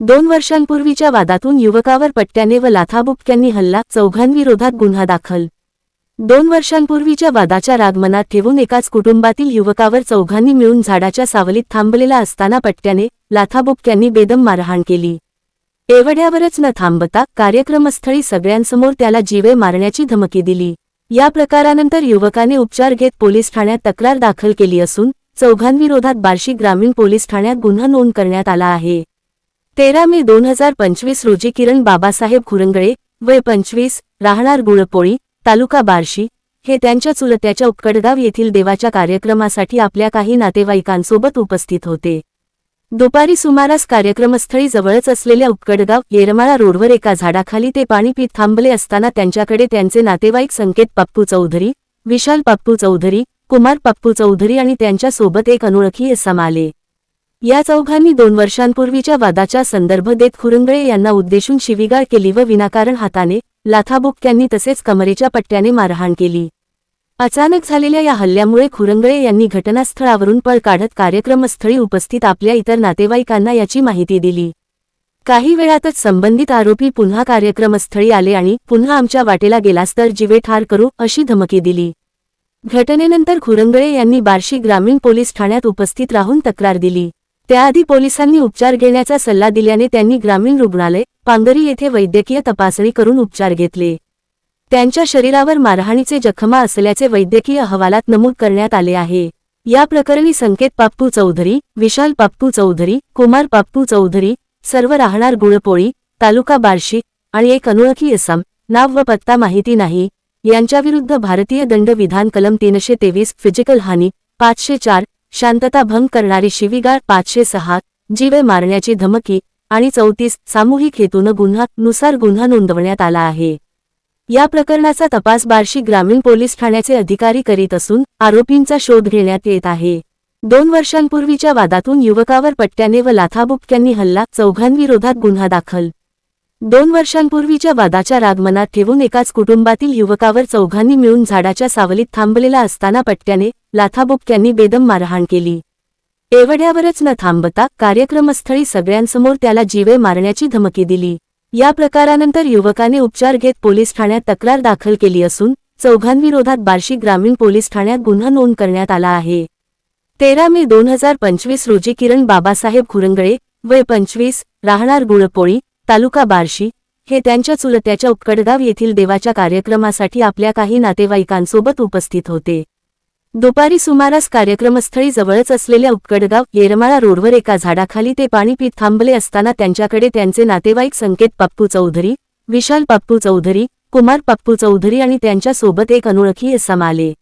दोन वर्षांपूर्वीच्या वादातून युवकावर पट्ट्याने व लाथाबुक्क्यांनी हल्ला चौघांविरोधात गुन्हा दाखल. दोन वर्षांपूर्वीच्या वादाच्या रागमनात ठेवून एकाच कुटुंबातील युवकावर चौघांनी मिळून झाडाच्या सावलीत थांबलेला असताना पट्ट्याने लाथाबुक्क्यांनी बेदम मारहाण केली. एवढ्यावरच न थांबता कार्यक्रमस्थळी सगळ्यांसमोर त्याला जीवे मारण्याची धमकी दिली. या प्रकारानंतर युवकाने उपचार घेत पोलीस ठाण्यात तक्रार दाखल केली असून चौघांविरोधात बार्शी ग्रामीण पोलीस ठाण्यात गुन्हा नोंद करण्यात आला आहे. तेरा मे दोन हजार पंचवीस रोजी किरण बाबासाहेब खुरंगळे वय पंचवीस राहणार गुळपोळी तालुका बार्शी हे त्यांच्या चुलत्याच्या उक्कडगाव येथील देवाच्या कार्यक्रमासाठी आपल्या काही नातेवाईकांसोबत उपस्थित होते. दुपारी सुमारास कार्यक्रमस्थळी जवळच असलेल्या उपकडगाव येरमाळा रोडवर एका झाडाखाली ते पाणी पीत थांबले असताना त्यांच्याकडे त्यांचे नातेवाईक संकेत पप्पू चौधरी विशाल पप्पू चौधरी कुमार पप्पू चौधरी आणि त्यांच्यासोबत एक अनोळखी इसम आले या चौघांनी दोन वर्षांपूर्वीच्या वादाचा संदर्भ देत खुरंगळे यांना उद्देशून शिवीगाळ केली व विनाकारण हाताने लाथाबुक्क्यांनी तसेच कमरेच्या पट्ट्याने मारहाण केली. अचानक झालेल्या या हल्ल्यामुळे खुरंगळे यांनी घटनास्थळावरून पळ काढत कार्यक्रमस्थळी उपस्थित आपल्या इतर नातेवाईकांना याची माहिती दिली. काही वेळातच संबंधित आरोपी पुन्हा कार्यक्रमस्थळी आले आणि पुन्हा आमच्या वाटेला गेलास तर जीवे ठार करू अशी धमकी दिली. घटनेनंतर खुरंगळे यांनी बार्शी ग्रामीण पोलीस ठाण्यात उपस्थित राहून तक्रार दिली. त्याआधी पोलिसांनी उपचार घेण्याचा सल्ला दिल्याने त्यांनी ग्रामीण रुग्णालय पांगरी येथे वैद्यकीय तपासणी करून उपचार घेतले. त्यांच्या शरीरावर मारहाणीचे जखमा असल्याचे वैद्यकीय अहवालात नमूद करण्यात आले आहे. या प्रकरणी संकेत पाप्पू चौधरी विशाल पाप्पू चौधरी कुमार पाप्पू चौधरी सर्व राहणार गुळपोळी तालुका बार्शी आणि एक अनोळखी इसम नाव व पत्ता माहिती नाही. यांच्याविरुद्ध भारतीय दंड विधान कलम तीनशे तेवीस फिजिकल हानी पाचशे चार शांतता भंग करणारी शिवीगाळ पाचशे सहा जीवे मारण्याची धमकी आणि चौतीस सामूहिक हेतूनं गुन्हा नुसार गुन्हा नोंदवण्यात आला आहे. या प्रकरणाचा तपास बार्शी ग्रामीण पोलीस ठाण्याचे अधिकारी करीत असून आरोपींचा शोध घेण्यात येत आहे. दोन वर्षांपूर्वीच्या वादातून युवकावर पट्ट्याने व लाथाबुक्क्यांनी हल्ला चौघांविरोधात गुन्हा दाखल. दोन वर्षांपूर्वीच्या वादाच्या रागमनात ठेवून एकाच कुटुंबातील युवकावर चौघांनी मिळून झाडाच्या सावलीत थांबलेला असताना पट्ट्याने लाथाबुक्क्यांनी बेदम मारहाण केली. एवढ्यावरच न थांबता कार्यक्रमस्थळी सगळ्यांसमोर त्याला जीवे मारण्याची धमकी दिली. या प्रकारानंतर युवकाने उपचार घेत पोलीस ठाण्यात तक्रार दाखल केली असून चौघांविरोधात बार्शी ग्रामीण पोलीस ठाण्यात गुन्हा नोंद करण्यात आला आहे. तेरा मे दोन हजार पंचवीस रोजी किरण बाबासाहेब खुरंगळे वय पंचवीस राहणार गुळपोळी तालुका बार्शी हे त्यांच्या चुलत्याच्या उपकडगाव येथील देवाच्या कार्यक्रमासाठी आपल्या काही नातेवाईकांसोबत उपस्थित होते. दुपारी सुमारास कार्यक्रमस्थळी जवळच असलेल्या उपकडगाव येरमाळा रोडवर एका झाडाखाली ते पाणी पीत थांबले असताना त्यांच्याकडे त्यांचे नातेवाईक संकेत पप्पू चौधरी विशाल पप्पू चौधरी कुमार पप्पू चौधरी आणि त्यांच्यासोबत एक अनोळखी इसम आले.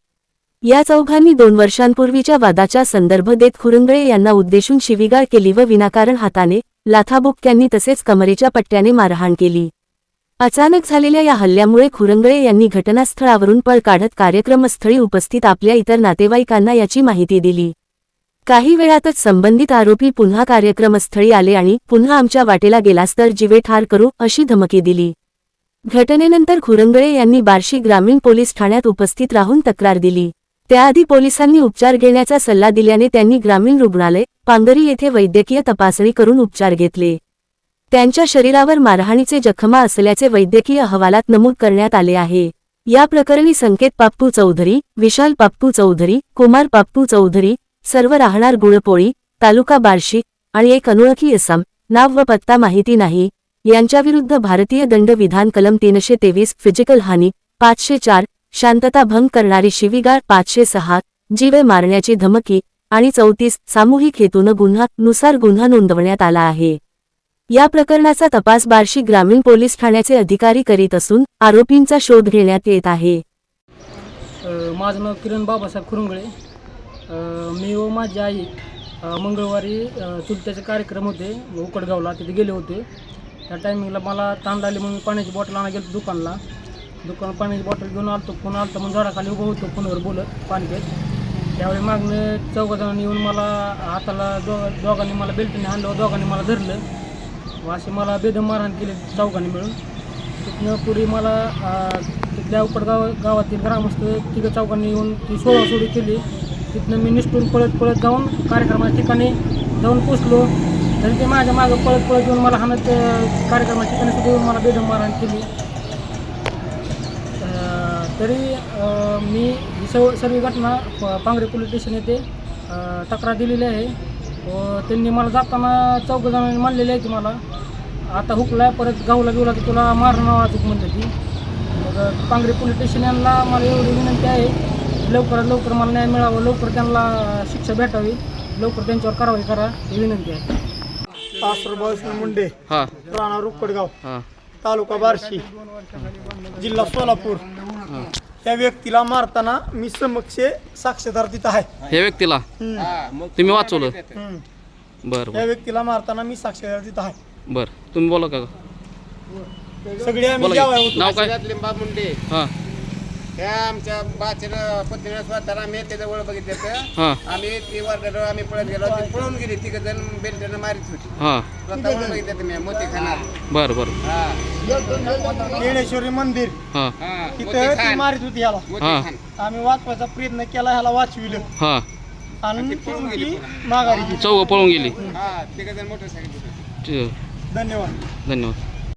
या चौघांनी दोन वर्षांपूर्वीच्या वादाचा संदर्भ देत खुरंगळे यांना उद्देशून शिवीगाळ केली व विनाकारण हाताने लाथाबुक्क्यांनी तसेच कमरेच्या पट्ट्याने मारहाण केली. अचानक झालेल्या या हल्ल्यामुळे खुरंगळे यांनी घटनास्थळावरून पळ काढत कार्यक्रमस्थळी उपस्थित आपल्या इतर नातेवाईकांना याची माहिती दिली. काही वेळातच संबंधित आरोपी पुन्हा कार्यक्रमस्थळी आले आणि पुन्हा आमच्या वाटेला गेलास तर जीवे ठार करू अशी धमकी दिली. घटनेनंतर खुरंगळे यांनी बार्शी ग्रामीण पोलीस ठाण्यात उपस्थित राहून तक्रार दिली. त्याआधी पोलिसांनी उपचार घेण्याचा सल्ला दिल्याने त्यांनी ग्रामीण रुग्णालय पांगरी येथे वैद्यकीय तपासणी करून उपचार घेतले. त्यांच्या शरीरावर मारहाणीचे जखमा असल्याचे वैद्यकीय अहवालात नमूद करण्यात आले आहे. या प्रकरणी संकेत पाप्पू चौधरी विशाल पाप्पू चौधरी कुमार पाप्पू चौधरी सर्व राहणार गुळपोळी तालुका बार्शी आणि एक अनोळखी असम नाव व पत्ता माहिती नाही. यांच्याविरुद्ध भारतीय दंड विधान कलम तीनशे तेवीस फिजिकल हानी पाचशे चार शांतता भंग करणारी शिवीगाळ पाचशे सहा जीवे मारण्याची धमकी आणि चौतीस सामूहिक हेतूनं गुन्हा नुसार गुन्हा नोंदवण्यात आला आहे. या प्रकरणाचा तपास बार्शी ग्रामीण पोलीस ठाण्याचे अधिकारी करीत असून आरोपींचा शोध घेण्यात येत आहे. माझं नाव किरण बाबासाहेब खुरुंगळे. मी व माझी आई मंगळवारी चुलत्याचे कार्यक्रम होते उकडगावला तिथे गेले होते. त्या टायमिंगला मला ताण आली म्हणून मी पाण्याची बॉटल आणा गेलो दुकानला. दुकान पाण्याची बॉटल घेऊन आलतो फोन आलतो मग झाडाखाली उभं होतो फोनवर बोलत पाणी घेत. त्यावेळी मागणं चौघजणांनी येऊन मला हाताला दो दोघांनी मला बेल्टने आणलं दोघांनी मला धरलं. व असे मला बेदम मारहाण केले चौघांनी मिळून. तिथनं पुढे मला तिथल्या उपडगाव गावातील ग्रामस्थ तिघं चौघांनी येऊन ती सोडासोडी केली. तिथनं मी निष्ठून पळत पळत जाऊन कार्यक्रमाच्या ठिकाणी जाऊन पोचलो. तरी ते माझ्या मागं पळत पळत येऊन मला हाणत कार्यक्रमाच्या ठिकाणी सुद्धा येऊन मला बेदम मारहाण केली. तरी मी ही सर्व सर्व घटना पांगरे पोलीस स्टेशन येथे तक्रार दिलेली आहे. त्यांनी मला जाताना चौघ जणांनी म्हणलेले आहे की मला आता हुकलाय परत गावला गेला की तुला मारणं वाचूक म्हणलं ती. मग पांगरे पोलीस स्टेशन यांना मला एवढी विनंती आहे लवकरात लवकर मला न्याय मिळावा लवकर त्यांना शिक्षा भेटावी लवकर त्यांच्यावर कारवाई करा ही विनंती आहे. मुंडे हा. राणा रुकडगाव हा. तालुका बार्शी जिल्हा सोलापूर. या व्यक्तीला मारताना मी समक्ष साक्षीदार तिथं आहे. हे व्यक्तीला? हम्म. तुम्ही वाचवलं? हम्म. बरं या व्यक्तीला मारताना मी साक्षीदार तिथं आहे. बरं बरं तुम्ही बोला का सगळे आम्ही बोला जेवाय की. होतो. नाव काय? लिंबा मुंडे. हां. ह्या आमच्या बाचेन पत्नीने स्वतःला आम्ही त्याजवळ बघितलं तर हां. आम्ही ती वार्डावर आम्ही पळत गेलो. ती पळून गेली. तिघ जण बेल्टनं मारित होती. हां. स्वतःवर बघितलं तुम्ही मोती खाणार बरं बरं. हा. येणेश्वरी मंदिर. हां. हा मोती तिथं ती खान. मारित होती ह्याला. मोती हा. खान. आम्ही वाचवायचा प्रयत्न केला ह्याला वाचविलं. हां. आणि तिथून ती माघारी गेली चौघ पळून गेली. हा तिघ जण मोटरसायकल. धन्यवाद. धन्यवाद.